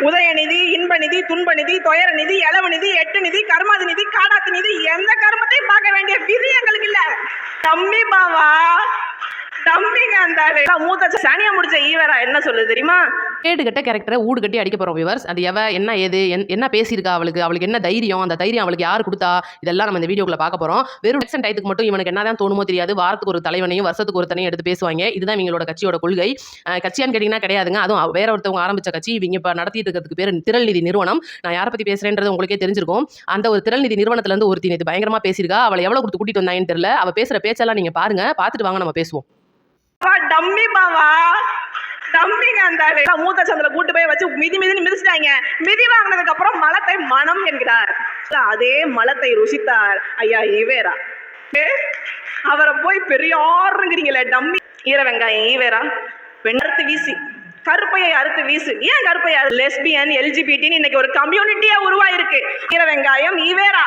உதயநிதி இன்பநிதி துன்பநிதி துயரநிதி இளவநிதி எட்டு நிதி கர்மாதி நிதி காடாத்து நிதி எந்த கர்மத்தையும் பார்க்க வேண்டிய விதி எங்களுக்கு இல்ல. தம்பி பாவா தம்பிங்க அந்த. மூத்த சனியா முடிச்ச ஈவரா என்ன சொல்லுது தெரியுமா? கேடு கட்ட கேரக்டரை ஊடு கட்டி அடிக்க போகிறோம் விவர்ஸ் அது எவ என்ன ஏது என்- என்ன பேசியிருக்கா அவளுக்கு? அவளுக்கு என்ன தைரியம்? அந்த தைரியம் அவளுக்கு யார் கொடுத்தா? இதெல்லாம் நம்ம இந்த வீடியோக்குள்ள பார்க்க போகிறோம் வெறும் எலெக்ஷன் டயத்துக்கு மட்டும் இவனுக்கு என்னதான் தோணுமோ தெரியாது. வாரத்துக்கு ஒரு தலைவனையும் வருஷத்துக்கு ஒருத்தனையும் எடுத்து பேசுவாங்க. இதுதான் இவங்களோட கட்சியோட கொள்கை. கட்சியான்னு கேட்டிங்கன்னா கிடையாதுங்க. அதுவும் வேற ஒருத்தவங்க ஆரம்பிச்ச கட்சி. இவங்க இப்போ நடத்திட்டு இருக்கிறதுக்கு பேர் திரள்நிதி நிறுவனம். நான் யாரை பற்றி பேசுகிறேன்றது உங்களுக்கே தெரிஞ்சிருக்கும். அந்த ஒரு திரள்நிதி நிறுவனத்துலேருந்து ஒருத்தி நேற்று பயங்கரமாக பேசியிருக்கா. அவளை எவ்வளோ கொடுத்து கூட்டிட்டு வந்தாங்கன்னு தெரியல. அவள் பேசுகிற பேச்செல்லாம் நீங்கள் பாருங்க. பார்த்துட்டு வாங்க நம்ம பேசுவோம். டம்மி பாவா டம்மிங்க அந்த மூத்த சந்தில கூட்டு போய் வச்சு மிதி மிதின்னு மிதிச்சிட்டாங்க. மிதி வாங்கினதுக்கு அப்புறம் மலத்தை மனம் என்கிறார். அதே மலத்தை ருசித்தார் ஐயா ஈவேரா. ஏ, அவரை போய் பெரியாருங்கிறீங்களே டம்மி. ஈர வெங்காயம் ஈவேரா. வெண்ணறுத்து வீசி. கருப்பையை அறுத்து வீசு. ஏன் கருப்பையை லெஸ்பியன் எல்ஜிபிடின்னு இன்னைக்கு ஒரு கம்யூனிட்டியா உருவாயிருக்கு. ஈர வெங்காயம் ஈவேரா.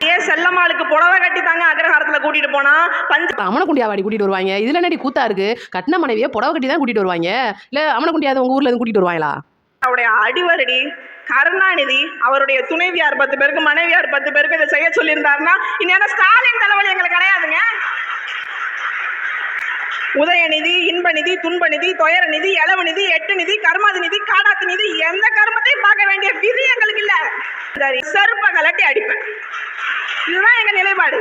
ஏன் செல்லம்மாளுக்கு புடவை கட்டி தாங்க அக்ரஹாரத்துல கூட்டிட்டு போனா? பஞ்ச அமனக்குண்டியாவாடி கூட்டிட்டு வருவாங்க? இதுல என்னடி கூத்தா இருக்கு? கட்டின மனைவியை புடவை கட்டி தான் கூட்டிட்டு வருவாங்க? இல்ல அமனக்குண்டியாத உங்க ஊர்ல இருந்து கூட்டிட்டு வருவாங்களா? அவருடைய அடிவரடி கருணாநிதி அவருடைய துணைவியார் பத்து பேருக்கு மனைவியார் பத்து பேருக்கு இதை செய்ய சொல்லியிருந்தாருன்னா இந்நேரம் ஸ்டாலின் தலைவலி எங்களுக்கு கிடையாதுங்க. உதயநிதி இன்பநிதி துன்பநிதி துயரநிதி இளவநிதி எட்டு நிதி கர்மாதி நிதி காடாத்து நிதி எந்த கர்மத்தையும் பார்க்க வேண்டிய விதி எங்களுக்கு இல்ல. சரி செருப்ப கலட்டி அடிப்பேன். இதுதான் எங்க நிலைப்பாடு.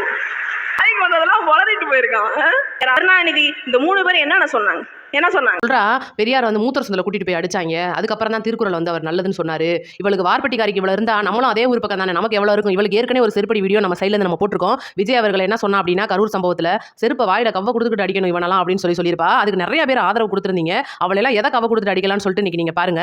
அதுக்கு வந்ததெல்லாம் வளரிட்டு போயிருக்கான். கருணாநிதி இந்த மூணு பேர் என்னென்ன சொன்னாங்க? என்ன சொன்னாங்க? சொல்றா பெரியார் வந்து மூத்தர் சொந்தல கூட்டிட்டு போய் அடிச்சாங்க. அதுக்கப்புறம் தான் திருக்குறள் வந்து அவர் நல்லதுன்னு சொன்னாரு. இவளுக்கு வார்பட்டிக்காரிக்கு இவ்வளவு இருந்தா நம்மளும் அதே ஊர் பக்கம் தானே நமக்கு எவ்வளவு இருக்கும்? இவளுக்கு ஏற்கனவே ஒரு செருப்படி வீடியோ நம்ம சைட்ல இருந்து நம்ம போட்டிருக்கோம். விஜய் அவர்கள் என்ன சொன்னா அப்படின்னா கரூர் சம்பவத்துல செருப்பை வாயில கவ கொடுத்துட்டு அடிக்கணும் இவனெல்லாம் அப்படின்னு சொல்லி சொல்லியிருப்பா. அதுக்கு நிறைய பேர் ஆதரவு கொடுத்துருந்தீங்க. அவளை எல்லாம் எதை கவ கொடுத்துட்டு அடிக்கலாம்னு சொல்லிட்டு இன்னைக்கு நீங்க பாருங்க.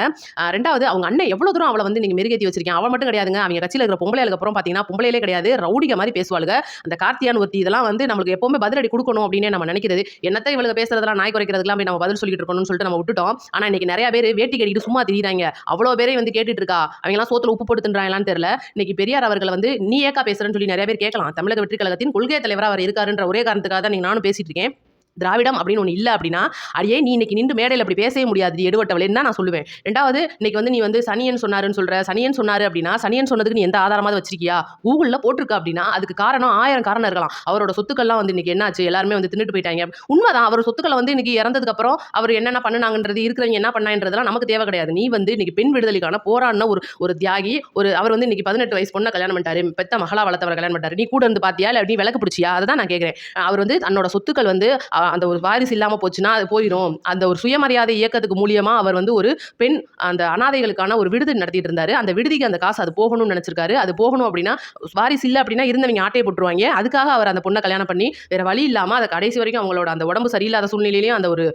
ரெண்டாவது அவங்க அண்ணன் எவ்வளவு தூரம் அவளை வந்து நீங்க மெருகேத்தி வச்சிருக்கீங்க அவள் மட்டும் கிடையாதுங்க. அவங்க கட்சியில் இருக்கிற பொம்பளைகளுக்கு அப்புறம் பாத்தீங்கன்னா பொம்பளையிலே கிடையாது ரவுடிக மாதிரி பேசுவாளுங்க அந்த கார்த்தியான் ஒருத்தி இதெல்லாம் வந்து நம்மளுக்கு எப்பவுமே பதிலடி கொடுக்கணும் அப்படின்னு நம்ம நினைக்கிறது. என்னத்தை இவளுக்கு பேசுறதெல்லாம் நாய் குறைக்கிறதுலாம் போய் நம்ம பதில் சொல்லிட்டு இருக்கணும்னு சொல்லிட்டு நம்ம விட்டுட்டோம். ஆனால் இன்னைக்கு நிறைய பேர் வேட்டி கட்டிட்டு சும்மா திரியிறாங்க. அவ்வளோ பேரே வந்து கேட்டுட்டு இருக்கா? அவங்களாம் சோத்துல உப்பு போட்டு தின்றாங்களான்னு தெரியல. இன்னைக்கு பெரியார் அவர்கள் வந்து நீ ஏக்கா பேசுறேன்னு சொல்லி நிறைய பேர் கேட்கலாம். தமிழக வெற்றி கழகத்தின் கொள்கை தலைவராக அவர் இருக்காருன்ற ஒரே காரணத்துக்காக தான் நீங்க நானும் பேசிட்டு இருக்கேன். திராவிடம் அப்படின்னு ஒன்று இல்லை அப்படின்னா அடியே நீ இன்னைக்கு நின்று மேடையில் அப்படி பேசவே முடியாது எடுவட்டவளேன்னு தான் நான் சொல்லுவேன்? ரெண்டாவது இன்னைக்கு வந்து நீ வந்து சனியன் சொன்னாருன்னு சொல்கிற சனியன் சொன்னார் அப்படின்னா சனியன் சொன்னதுக்கு நீ எந்த ஆதாரமாவது வச்சிருக்கியா? கூகுளில் போட்டிருக்க அப்படின்னா அதுக்கு காரணம் ஆயிரம் காரணம் இருக்கலாம். அவரோட சொத்துக்கள்லாம் வந்து இன்னைக்கு என்னாச்சு? எல்லாருமே வந்து தின்னுட்டு போயிட்டாங்க. உண்மைதான் அவர் சொத்துக்களை வந்து இன்னைக்கு இறந்ததுக்கப்புறம் அவர் என்னென்ன பண்ணுனாங்கன்றது இருக்கிறவங்க என்ன பண்ணான்றதெல்லாம் நமக்கு தேவை கிடையாது. நீ வந்து இன்னைக்கு பெண் விடுதலைக்கான போராடின ஒரு ஒரு தியாகி ஒரு அவர் வந்து இன்னைக்கு பதினெட்டு வயசு பொண்ணை கல்யாணம் பண்ணிட்டாரு. பெத்த மகளா வளர்த்தவர் கல்யாணம் பண்ணிட்டாரு. நீ கூட இருந்து பார்த்தியா? இல்லை நீ விளக்கு பிடிச்சியா? அதை தான் நான் கேட்குறேன் அவர் வந்து தன்னோட சொத்துக்கள் வந்து அந்த ஒரு வாரிசு இல்லாமல் போச்சுன்னா அது போயிடும் அந்த ஒரு சுயமரியாதை இயக்கத்துக்கு மூலியமாக அவர் வந்து ஒரு பெண் அந்த அனாதைகளுக்கான ஒரு விடுதி நடத்திட்டு இருந்தார். அந்த விடுதிக்கு அந்த காசு அது போகணும்னு நினச்சிருக்காரு. அது போகணும் அப்படின்னா வாரிசு இல்லை அப்படின்னா இருந்தவங்க ஆட்டையை போட்டுருவாங்க. அதுக்காக அவர் அந்த பொண்ணை கல்யாணம் பண்ணி வேறு வழி இல்லாமல் அதை கடைசி வரைக்கும் அவங்களோட அந்த உடம்பு சரியில்லாத சூழ்நிலையிலையும் அந்த ஒரு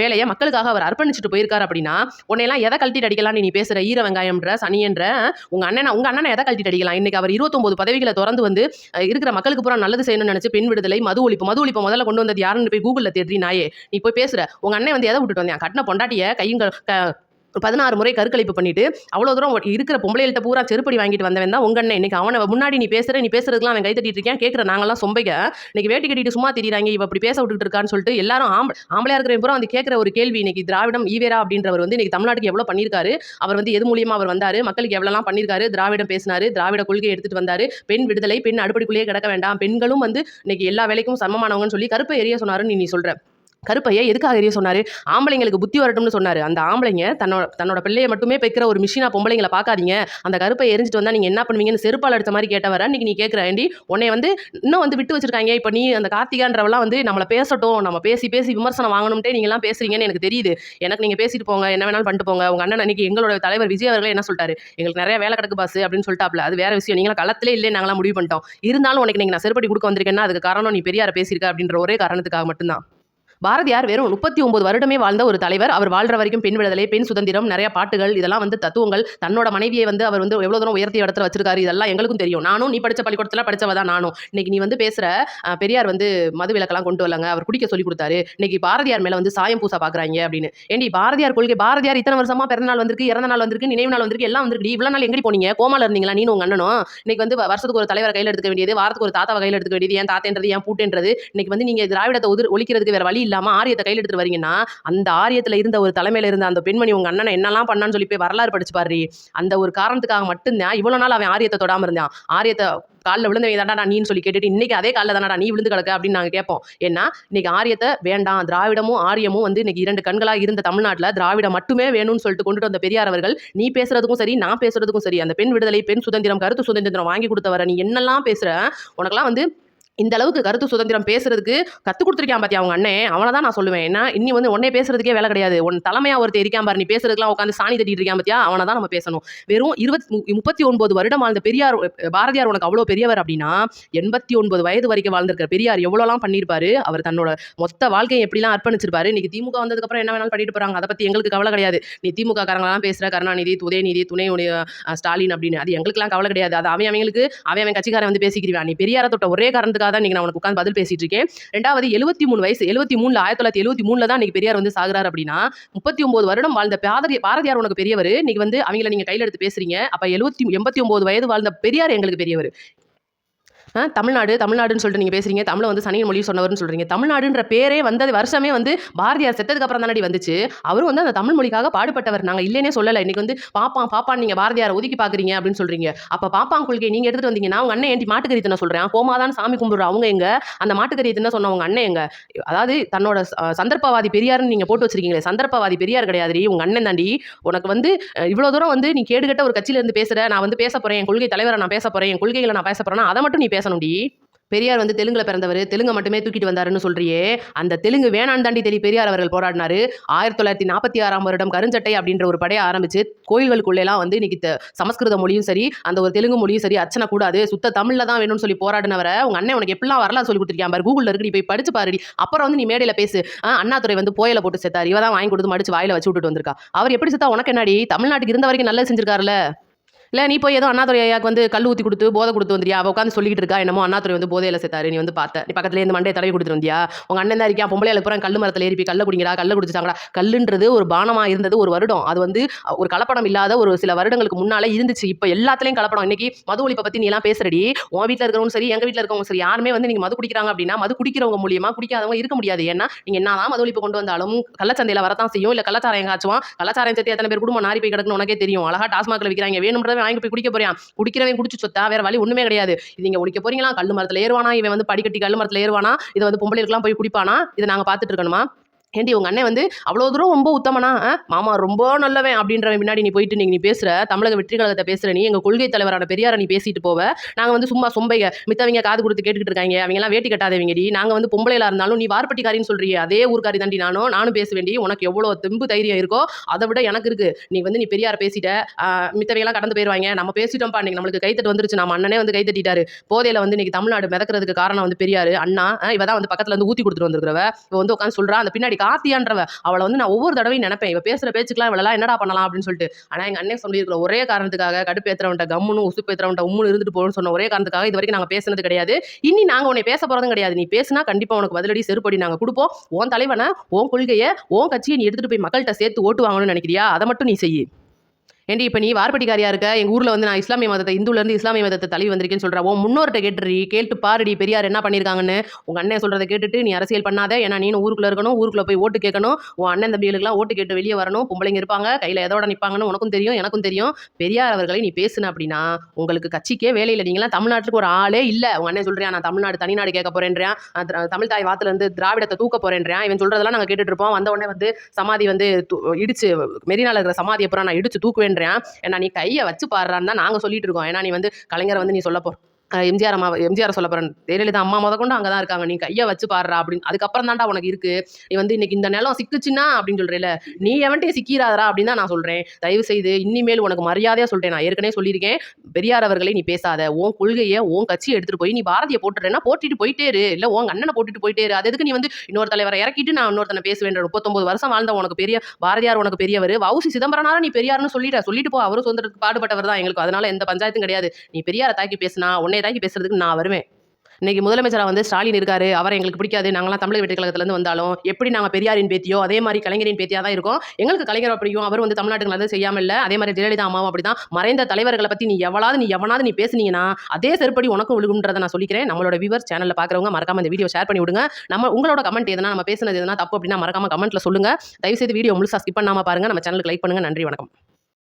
வேலையை மக்களுக்காக அவர் அர்ப்பணிச்சுட்டு போயிருக்காரு அப்படின்னா உன்னையெல்லாம் எதை கழட்டிட்டு அடிக்கலாம்னு நீ பேசுகிற ஈர வெங்காயம்ன்ற சனியன்ற உங்க அண்ணனை உங்க அண்ணனை எதை கழட்டிட்டு அடிக்கலாம்? இன்றைக்கி அவர் இருபத்தொம்போது பதவிகளை திறந்து வந்து இருக்கிற மக்களுக்கு பூரா நல்லது செய்யணும்னு நினச்சி பெண் விடுதலை மது ஒழிப்பு மது ஒழிப்பு முதல்ல கொண்டு வந்தது யாருன்னு போய் கூகுளில் தேடி நாயே நீ போய் பேசுகிற உங்கள் அண்ணன் வந்து எதை விட்டுட்டு வந்தேன்? கட்டின பொண்டாட்டியை கையும் க- பதினாறு முறை கருக்கழிப்பு பண்ணிட்டு அவ்வளோ தூரம் இருக்கிற பொம்பளைகள்ட்ட பூரா செருப்படி வாங்கிட்டு வந்தவன் தான் உங்க அண்ணன். இன்னைக்கு அவனை முன்னாடி நீ பேசுற நீ பேசுறதுக்குலாம் அவன் கை தட்டிட்டு இருக்கேன் கேட்குற நாங்களாம் சொம்பைக்க இன்னைக்கு வேட்டி கட்டிட்டு சும்மா திரியிறாங்க இவ அப்படி பேச விட்டுட்டு இருக்கான்னு சொல்லிட்டு எல்லாரும் ஆம்பளை ஆம்பளையா இருக்கிற பூரா வந்து கேட்குற ஒரு கேள்வி இன்னைக்கு திராவிடம் ஈவேரா அப்படின்றவர் வந்து இன்னைக்கு தமிழ்நாட்டுக்கு எவ்வளோ பண்ணியிருக்காரு? அவர் வந்து எது மூலியமா அவர் வந்தாரு? மக்களுக்கு எவ்வளோலாம் பண்ணியிருக்காரு? திராவிடம் பேசினாரு திராவிட கொள்கையை எடுத்துட்டு வந்தாரு. பெண் விடுதலை பெண் அடுப்படிக்குள்ளேயே கிடக்க வேண்டாம். பெண்களும் வந்து இன்னைக்கு எல்லா வேலைக்கும் சமமானவங்கன்னு சொல்லி கருப்பை எரிய சொன்னாருன்னு நீ சொல்ற. கருப்பையை எதுக்காக எரிய சொன்னார்? ஆம்பளைங்களுக்கு புத்தி வரட்டும்னு சொன்னார். அந்த ஆம்பளைங்க தன்னோட தன்னோட பிள்ளையை மட்டுமே பெக்கிற ஒரு மிஷினா பொம்பளைங்களை பார்க்காதீங்க. அந்த கருப்பை எரிஞ்சிட்டு வந்தா நீங்கள் என்ன பண்ணுவீங்கன்னு செருப்பால் எடுத்த மாதிரி கேட்டவர இன்றைக்கி நீ கேட்குற ஏண்டி உன்னை வந்து இன்னும் வந்து விட்டு வச்சிருக்காங்க. இப்போ நீ அந்த கார்த்திகான்றவெல்லாம் வந்து நம்மளை பேசட்டும். நம்ம பேசி பேசி விமர்சனம் வாங்கணும்ட்டே நீங்களாம் பேசுறீங்கன்னு எனக்கு தெரியுது. எனக்கு நீங்கள் பேசிட்டு போங்க. என்ன வேணாலும் பண்ணிட்டு போங்க. உங்கள் அண்ணன் அன்றைக்கி எங்களோட தலைவர் விஜய் அவர்களே என்ன சொல்லிட்டாரு? எங்களுக்கு நிறைய வேலை கிடக்கு பாஸ் அப்படின்னு சொல்லிட்டாப்ல. அது வேற விஷயம். நீங்களும் களத்திலே இல்லை நாங்களாம் முடிவு பண்ணிட்டோம். இருந்தாலும் உனக்கு நீங்கள் நான் செருப்படி கொடுக்க வந்திருக்கேன்னா அதுக்கு காரணம் நீ பெரியார பேசியிருக்க அப்படின்ற ஒரே காரணத்துக்காக மட்டும்தான். பாரதியார் வெறும் முப்பத்தி ஒன்பது வருடமே வாழ்ந்த ஒரு தலைவர். அவர் வாழ்ற வரைக்கும் பெண் விடுதலை பெண் சுதந்திரம் நிறைய பாட்டுகள் இதெல்லாம் வந்து தத்துவங்கள் தன்னோட மனைவியை வந்து அவர் வந்து எவ்வளவு தூரம் உயர்த்தி இடத்துல வச்சிருக்காரு இதெல்லாம் எங்களுக்கும் தெரியும். நானும் நீ படிச்ச பள்ளிக்கூடத்துல படிச்சவ தான் நானும். இன்னைக்கு நீ வந்து பேசுற பெரியார் வந்து மது விளக்கெல்லாம் கொண்டு வரலங்க. அவர் குடிக்க சொல்லி கொடுத்தாரு. இன்னைக்கு பாரதியார் மேல வந்து சாயம் பூசா பாக்குறாங்க அப்படின்னு. ஏண்டி பாரதியார் கொள்கை பாரதியார் இத்தனை வருஷமா பிறந்த நாள் வந்திருக்கு இறந்த நாள் வந்திருக்கு நினைவு நாள் வந்திருக்கு எல்லாம் வந்திருக்கு இவ்வளவு நாள் எங்கடி போனீங்க? கோமால இருந்தீங்களா? நீ உங்க அண்ணனும்? இன்னைக்கு வந்து வருஷத்துக்கு ஒரு தலைவர் கையில் எடுத்துக்க வேண்டியது வாரத்துக்கு ஒரு தாத்தாவை கையில் எடுத்துக்க வேண்டியது ஏன் தாத்தேன்றது ஏன் பூட்டேன்றது இன்னைக்கு வந்து நீங்க திராவிடத்தை உதிர் ஒழிக்கிறதுக்கு வேற வழி இல்லாமல் ஆரியத்தை கையில் எடுத்துட்டு வரீங்கன்னா அந்த ஆரியத்தில் இருந்த ஒரு தலைமையில் இருந்த அந்த பெண்மணி உங்கள் அண்ணனை என்னெல்லாம் பண்ணான்னு சொல்லி போய் வரலாறு படிச்சு பாரு. அந்த ஒரு காரணத்துக்காக மட்டும்தான் இவ்வளோ நாள் அவன் ஆரியத்தை தொடாமல் இருந்தான். ஆரியத்தை காலில் விழுந்தவங்க தான்டா நீன்னு சொல்லி கேட்டுட்டு இன்றைக்கி அதே காலில் தானடா நீ விழுந்து கிடக்க அப்படின்னு நாங்கள் கேட்போம். ஏன்னா இன்றைக்கி ஆரியத்தை வேண்டாம். திராவிடமும் ஆரியமும் வந்து இன்றைக்கி இரண்டு கண்களாக இருந்த தமிழ்நாட்டில் திராவிடம் மட்டுமே வேணும்னு சொல்லிட்டு கொண்டுட்டு வந்த பெரியார் அவர்கள் நீ பேசுறதுக்கும் சரி நான் பேசுறதுக்கும் சரி அந்த பெண் விடுதலை பெண் சுதந்திரம் கருத்து சுதந்திரம் வாங்கி கொடுத்தவரை நீ என்னெல்லாம் பேசுகிற உனக்கெல்லாம் வந்து இந்த அளவுக்கு கருத்து சுதந்திரம் பேசுறதுக்கு கற்றுக் கொடுத்துருக்கான் பாத்தியா அவங்க அண்ணன் அவனை தான் நான் சொல்லுவேன். ஏன்னா இன்னி வந்து உன்னே பேசுறதுக்கே வேலை கிடையாது. உன் தலைமையாக ஒருத்தர் இருக்கான் பாரு நீ பேசுறதுக்குலாம் உட்காந்து சாணி தட்டிட்டு இருக்கான் பார்த்தியா அவனை தான் நம்ம பேசணும். வெறும் இருபத்தி முப்பத்தி ஒன்பது வருடம் வாழ்ந்த பெரியார் பாரதியார் உனக்கு அவ்வளோ பெரியவர் அப்படின்னா எண்பத்தி ஒன்பது வயது வரைக்கும் வாழ்ந்திருக்கிற பெரியார் எவ்வளோலாம் பண்ணியிருப்பாரு? அவர் தன்னோட மொத்த வாழ்க்கையை எப்படிலாம் அர்ப்பணிச்சிருப்பாரு? இன்னைக்கு திமுக வந்ததுக்கப்புறம் என்ன வேணாலும் பண்ணிட்டு போகிறாங்க அதை பற்றி எங்களுக்கு கவலை கிடையாது. நீ திமுக காரங்களாம் பேசுகிற கருணாநிதி உதயநிதி துணை ஸ்டாலின் அப்படின்னு. அது எங்களுக்குலாம் கவலை கிடையாது. அது அவன் அவங்களுக்கு அவன் அவன் கட்சிக்காரன் வந்து பேசிக்கிறான் நீ பெரியார தொட்ட ஒரே தான் நீங்க நான் உனக்கு உட்காந்து பதில் பேசிட்டு இருக்கேன் ரெண்டாவது எழுபத்தி மூணு வயசு எழுபத்தி மூணுல ஆயிரத்தி தொள்ளாயிரத்தி எழுபத்தி மூணுல தான் பெரியார் வந்து சாகுறாரு அப்படின்னா முப்பத்தி ஒன்பது வருடம் வாழ்ந்த பாரதி பாரதியார் உனக்கு பெரியவர். இன்னைக்கு வந்து அவங்கள நீங்க கையில் எடுத்து பேசுறீங்க. அப்ப எழுபத்தி எண்பத்தி ஒன்பது வயது வாழ்ந்த பெரியார் எங்களுக்கு பெரியவர். தமிழ்நாடு தமிழ்நாடுன்னு சொல்லிட்டு நீங்கள் பேசுறீங்க. தமிழை வந்து சனியின் மொழி சொன்னவர்னு சொல்கிறீங்க தமிழ்நாடுன்ற பேரே வந்தது வருஷமே வந்து பாரதியார் செத்ததுக்கு அப்புறம் தானடி வந்துச்சு. அவரும் வந்து அந்த தமிழ் மொழிக்காக பாடுபட்டவர். நாங்கள் இல்லைனே சொல்லலை. இன்னைக்கு வந்து பாப்பான் பாப்பான் நீங்கள் பாரதியாரை ஒதுக்கி பார்க்குறீங்க அப்படின்னு சொல்கிறீங்க அப்போ பாப்பான் கொள்கை நீங்கள் எடுத்துகிட்டு வந்தீங்கன்னா அவங்க அண்ணன் ஏன்டி மாட்டுக்கறி தின்ன சொல்கிறேன் போமாதான் சாமி கும்பிடுற அவங்க எங்க? அந்த மாட்டுக்கறி சொன்ன உங்கள் அண்ணன் எங்க? அதாவது தன்னோட சந்தர்ப்பவாதி பெரியார்னு நீங்கள் போட்டு வச்சிருக்கீங்களே. சந்தர்ப்பவாதி பெரியார் கிடையாது உங்க அண்ணன் தாண்டி. உனக்கு வந்து இவ்வளோ தூரம் வந்து நீ கேடுகட்ட ஒரு கட்சியிலேருந்து பேசுகிற நான் வந்து பேச போகிறேன் என் கொள்கை தலைவரை நான் பேச போகிறேன் என் கொள்கைகளை நான் பேச போகிறேன்னா அதை மட்டும் நீ பேசணும்டி பெரியார் வந்து தெலுங்குல பிறந்தவர். தெலுங்கை மட்டுமே தூக்கிட்டு வந்தாருன்னு சொல்றியே. அந்த தெலுங்கு வேணான் தாண்டி தெரிய பெரியார் அவர்கள் போராடினாரு. ஆயிரத்தி தொள்ளாயிரத்தி நாற்பத்தி ஆறாம் வருடம் கருஞ்சட்டை அப்படின்ற ஒரு படையை ஆரம்பிச்சு கோயில்களுக்குள்ளெல்லாம் வந்து இன்னைக்கு சமஸ்கிருத மொழியும் சரி அந்த ஒரு தெலுங்கு மொழியும் சரி அச்சனை கூடாது சுத்த தமிழ்ல தான் வேணும்னு சொல்லி போராடினவரை உங்க அண்ணன் உனக்கு எப்படிலாம் வரலாம் சொல்லி கொடுத்துருக்கான் பாரு கூகுள்ல இருக்கு நீ போய் படிச்சு பாருடி அப்புறம் வந்து நீ மேடையில பேசு. அண்ணாத்துறை அண்ணாதுரை வந்து போயில போட்டு செத்தார். இவ தான் வாங்கி கொடுத்து மடிச்சு வாயில வச்சு விட்டுட்டு வந்திருக்கா. அவர் எப்படி செத்தா உனக்கு என்னடி? தமிழ்நாட்டுக்கு இருந்த வரைக்கும் நல்லது செஞ்சிருக்காருல்ல. இல்லை நீ போய் ஏதோ அண்ணாதுரை ஐயாக்கு வந்து கல் ஊற்றி கொடுத்து போதை கொடுத்து வந்தியா அவள் உட்காந்து சொல்லிட்டு இருக்கா? என்னமோ அண்ணாதுரை வந்து போதையில சேர்த்தாரு நீ வந்து பார்த்த. நீ பக்கத்துல இருந்து மண்டையை தடவி கொடுத்துட்டு வந்தியா? உங்க அண்ணன் தான் இருக்கான். பொம்பளை அப்புறம் கல் மரத்தில் ஏறி கல்ல குடிங்கடா கல்ல குடிச்சாங்களா கல்லுன்றது ஒரு பானமாக இருந்தது ஒரு வருடம். அது வந்து ஒரு கலப்படம் இல்லாத ஒரு சில வருடங்களுக்கு முன்னாலே இருந்துச்சு. இப்போ எல்லாத்துலேயும் கலப்படம். இன்னைக்கு மது ஒழிப்பை பற்றி நீ எல்லாம் பேசுறடி. உன் வீட்டில் இருக்கிறவங்க சரி எங்கள் வீட்டில் இருக்கவங்க சரி யாருமே வந்து நீங்கள் மது குடிக்கிறாங்க அப்படின்னா மது குடிக்கிறவங்க மூலியமா குடிக்காதவங்க இருக்க முடியாது. ஏன்னா நீங்கள் என்னதான் மது ஒழிப்பு கொண்டு வந்தாலும் கள்ளச்சந்தையில் வரத்தான் செய்யும். இல்லை கள்ளச்சாரம் எங்காச்சும் கள்ளச்சாரம் சேர்த்து எத்தனை பேர் குடும்பம் நாரி போய் கிடக்குன்னு உனக்கே தெரியும். அழகா டாஸ்மாகில் விற்கிறாங்க வேணும்ன்றதை வாங்கி போய் குடிக்க போறியான் குடிக்கிறவன் குடிச்சு சொத்தா வேற வழி ஒண்ணுமே கிடையாது. இது நீங்க குடிக்க போறீங்களா? கல் மரத்துல ஏறுவானா? இவன் வந்து படிக்கட்டி கல்லு மரத்துல ஏறுவானா? இதை வந்து பொம்பளைக்கெல்லாம் போய் குடிப்பானா? இதை நாங்க பார்த்துட்டு இருக்கணுமா? ஏண்டி உங்கள் அண்ணன் வந்து அவ்வளோ தூரம் ரொம்ப உத்தமனா? மாமா ரொம்ப நல்லவன் அப்படின்றவன் பின்னாடி நீ போயிட்டு நீங்க நீ பேசுகிற தமிழக வெற்றி கழகத்தை பேசுகிற நீ எங்கள் கொள்கை தலைவரான பெரியாரை நீ பேசிட்டு போவ. நாங்கள் வந்து சும்மா சொம்பைங்க மித்தவங்க காது கொடுத்து கேட்டுக்கிட்டு இருக்காங்க. அவங்க வேட்டி கட்டாதவங்கடி. நாங்கள் வந்து பொம்பளையில இருந்தாலும் நீ வார்பட்டிக்காரின்னு சொல்றியே. அதே ஊர்க்காரி தாண்டி நானும் நானும் பேச வேண்டி உனக்கு எவ்வளோ தெம்பு தைரியம் இருக்கோ அதை விட எனக்கு இருக்கு. நீ வந்து நீ பெரியார் பேசிட்ட ஆஹ் கடந்து போயிருவாங்க. நம்ம பேசிட்டோம்ப்பா. நீங்கள் நம்மளுக்கு கைத்தட்டு வந்துருச்சு. நம்ம அண்ணனே வந்து கை போதையில் போதையில வந்து இன்னைக்கு தமிழ்நாடு மிதக்கிறதுக்கு காரணம் வந்து பெரியார் அண்ணா. இவ தான் வந்து பக்கத்தில் வந்து ஊற்றி கொடுத்துட்டு வந்துருக்கிறவ. வந்து உட்காந்து சொல்றா. அந்த பின்னாடி காத்தியான்றவ அவளை வந்து நான் ஒவ்வொரு தடவையும் நினைப்பேன். இவ பேசுகிற பேச்சுக்கெல்லாம் இவளெல்லாம் என்னடா பண்ணலாம் அப்படின்னு சொல்லிட்டு. ஆனால் எங்கள் அண்ணன் சொல்லியிருக்கிற ஒரே காரணத்துக்காக கடுப்பேத்துறவன்ட்ட கம்முன்னு உசுப்பேத்துறவன்ட்ட உம்முன்னு இருந்துட்டு போகணும்னு சொன்ன ஒரே காரணத்துக்காக இது வரைக்கும் நாங்கள் பேசுனது கிடையாது. இனி நாங்கள் உன்னை பேச போகிறதும் கிடையாது. நீ பேசினா கண்டிப்பாக உனக்கு பதிலடி செருப்படி நாங்கள் கொடுப்போம். உன் தலைவனை உன் கொள்கையை உன் கட்சியை நீ எடுத்துகிட்டு போய் மக்கள்கிட்ட சேர்த்து ஓட்டு வாங்கணும்னு நினைக்கிறியா? அதை மட்டும் நீ செய்யு. ஏண்டி இப்போ நீ வார்பட்டிக்காரியா இருக்க? எங்கள் ஊரில் வந்து நான் இஸ்லாமிய மதத்தை இந்துலேருந்து இஸ்லாமிய மதத்தை தள்ளி வந்திருக்கேன்னு சொல்கிற உன் முன்னோர்கிட்ட கேட்டுறி கேட்டு பாருடி பெரியார் என்ன பண்ணியிருக்காங்கன்னு உங்கள் அண்ணன் சொல்கிறத கேட்டுட்டு நீ அரசியல் பண்ணாத. ஏன்னா நீனும் ஊருக்குள்ளே இருக்கணும் ஊருக்குள்ளே போய் ஓட்டு கேட்கணும். உன் அண்ணன் தம்பிகளுக்குலாம் ஓட்டு கேட்டு வெளியே வரணும். பொம்பளைங்க இருப்பாங்க. கையில் எதோட நிற்பாங்கன்னு உனக்கும் தெரியும் எனக்கும் தெரியும். பெரியார் அவர்களை நீ பேசுன அப்படின்னா உங்களுக்கு கட்சிக்கே வேலையில் நீங்களாம் தமிழ்நாட்டுக்கு ஒரு ஆளே இல்லை. உங்கள் அண்ணன் சொல்கிறேன் நான் தமிழ்நாடு தனிநாடு கேட்க போகிறேன்றேன் தமிழ் தாய் வாத்துலேருந்து திராவிடத்தை தூக்க போகிறேன்றேன் இவன் சொல்கிறதெல்லாம் நாங்கள் கேட்டுட்டு இருப்போம். வந்த உடனே வந்து சமாதி வந்து இடிச்சு மெரினால இருக்கிற சமாதி அப்புறம் நான் இடிச்சு பண்ணுறேன் ஏன்னா நீ கையை வச்சு பாடுறான்னு தான் நாங்க சொல்லிட்டு இருக்கோம். ஏன்னா நீ வந்து கலைஞரை வந்து நீ சொல்ல போ எம்ஜிஆர் அம்மா எம்ஜிஆர் சொல்ல போகிறேன் ஜெயலலிதா அம்மா முத கொண்டு அங்கே தான் இருக்காங்க. நீ கையை வச்சு பாடுறா அப்படின்னு. அதுக்கப்புறம் தான்டா உனக்கு இருக்குது நீ வந்து இன்னைக்கு இந்த நிலம் சிக்குச்சுன்னா அப்படின்னு சொல்றேல நீ எவன்ட்டே சிக்கிறாதரா அப்படின்னு தான் நான் சொல்கிறேன் தயவு செய்து இனிமேல் உனக்கு மரியாதையாக சொல்கிறேன் நான் ஏற்கனவே சொல்லியிருக்கேன். பெரியார் அவர்களை நீ பேசாத. உன் கொள்கையை உன் கட்சியை எடுத்துகிட்டு போய் நீ பாரதியை போட்டுறேன்னா போட்டிட்டு போயிட்டே இரு. இல்ல உன் அண்ணனை போட்டுட்டு போயிட்டே இரு. அது எதுக்கு நீ வந்து இன்னொரு தலைவரை இறக்கிட்டு நான் இன்னொருத்தனை பேசுவேன் முப்பத்தொம்பது வருஷம் வாழ்ந்த உனக்கு பெரிய பாரதியார் உனக்கு பெரியவர். வவுசி சிதம்பரனால நீ பெரியார்னு சொல்லிட்ட. சொல்லிட்டு போ. அவரும் சுதந்திரத்துக்கு பாடுபட்டவர் தான் எங்களுக்கு அதனால எந்த பஞ்சாயத்தும் கிடையாது. நீ பெரியாரை தாக்கி பேசினா உன்னை தாக்கி பேசுறதுக்கு நான் வருவேன். இன்னைக்கு முதலமைச்சராக வந்து ஸ்டாலின் இருக்காரு. அவரை எங்களுக்கு பிடிக்காது. நாங்களாம் தமிழக வெற்றி வந்தாலும் எப்படி நாங்கள் பெரியாரின் பேத்தியோ அதே மாதிரி கலைஞரின் பேத்தியாக தான் இருக்கும். எங்களுக்கு கலைஞர் அப்படியும் அவர் வந்து தமிழ்நாட்டுக்கு நல்லது செய்யாமல் இல்லை. அதே மாதிரி ஜெயலலிதா அம்மாவும் அப்படி தான் மறைந்த தலைவர்களை பற்றி நீ எவ்வளவு நீ எவனாவது நீ பேசுனீங்கன்னா அதே செருப்படி உனக்கும் விழுகுன்றதை நான் சொல்லிக்கிறேன். நம்மளோட வியூவர் சேனலில் பார்க்குறவங்க மறக்காம இந்த வீடியோ ஷேர் பண்ணி விடுங்க. நம்ம உங்களோட கமெண்ட் எதனா நம்ம பேசுனது எதனா தப்பு அப்படின்னா மறக்காம கமெண்ட்ல சொல்லுங்க. தயவுசெய்து வீடியோ முழுசா ஸ்கிப் பண்ணாம பாருங்க. நம்ம சேனலுக்கு லைக் பண்ணுங்க. நன்றி வணக்கம்.